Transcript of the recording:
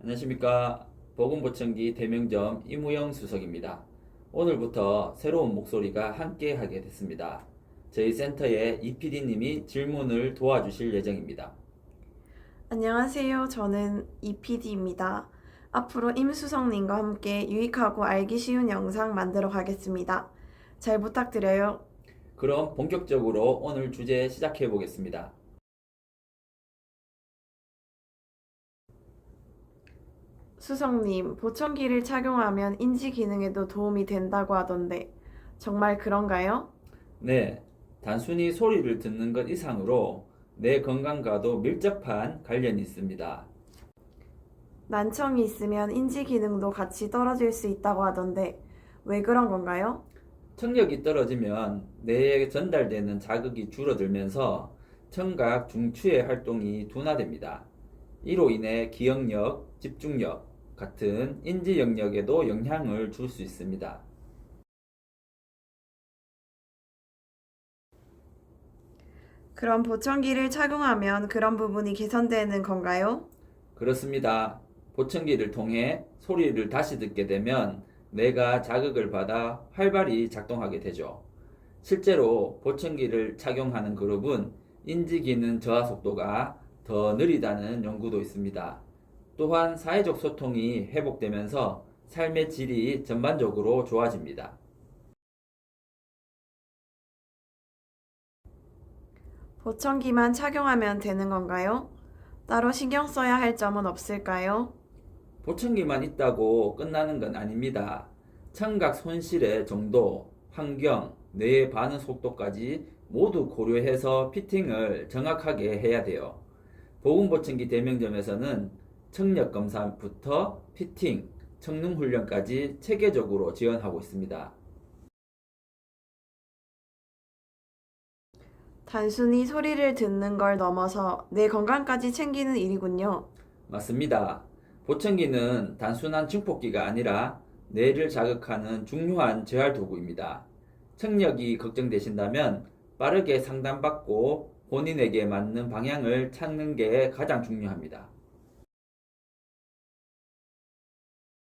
안녕하십니까. 보건보청기 대명점 이무영 수석입니다. 오늘부터 새로운 목소리가 함께 하게 됐습니다. 저희 센터의 이PD님이 질문을 도와주실 예정입니다. 안녕하세요. 저는 이PD입니다. 앞으로 임수성님과 함께 유익하고 알기 쉬운 영상 만들어 가겠습니다. 잘 부탁드려요. 그럼 본격적으로 오늘 주제 시작해 보겠습니다. 수성님, 보청기를 착용하면 인지 기능에도 도움이 된다고 하던데, 정말 그런가요? 네, 단순히 소리를 듣는 것 이상으로 내 건강과도 밀접한 관련이 있습니다. 난청이 있으면 인지 기능도 같이 떨어질 수 있다고 하던데, 왜 그런 건가요? 청력이 떨어지면 뇌에 전달되는 자극이 줄어들면서 청각 중추의 활동이 둔화됩니다. 이로 인해 기억력, 집중력 같은 인지 영역에도 영향을 줄 수 있습니다. 그럼 보청기를 착용하면 그런 부분이 개선되는 건가요? 그렇습니다. 보청기를 통해 소리를 다시 듣게 되면 뇌가 자극을 받아 활발히 작동하게 되죠. 실제로 보청기를 착용하는 그룹은 인지 기능 저하 속도가 더 느리다는 연구도 있습니다. 또한 사회적 소통이 회복되면서 삶의 질이 전반적으로 좋아집니다. 보청기만 착용하면 되는 건가요? 따로 신경 써야 할 점은 없을까요? 보청기만 있다고 끝나는 건 아닙니다. 청각 손실의 정도, 환경, 뇌의 반응 속도까지 모두 고려해서 피팅을 정확하게 해야 돼요. 보건보청기 대명점에서는 청력 검사부터 피팅, 청능 훈련까지 체계적으로 지원하고 있습니다. 단순히 소리를 듣는 걸 넘어서 내 건강까지 챙기는 일이군요. 맞습니다. 보청기는 단순한 증폭기가 아니라 뇌를 자극하는 중요한 재활 도구입니다. 청력이 걱정되신다면 빠르게 상담받고 본인에게 맞는 방향을 찾는 게 가장 중요합니다.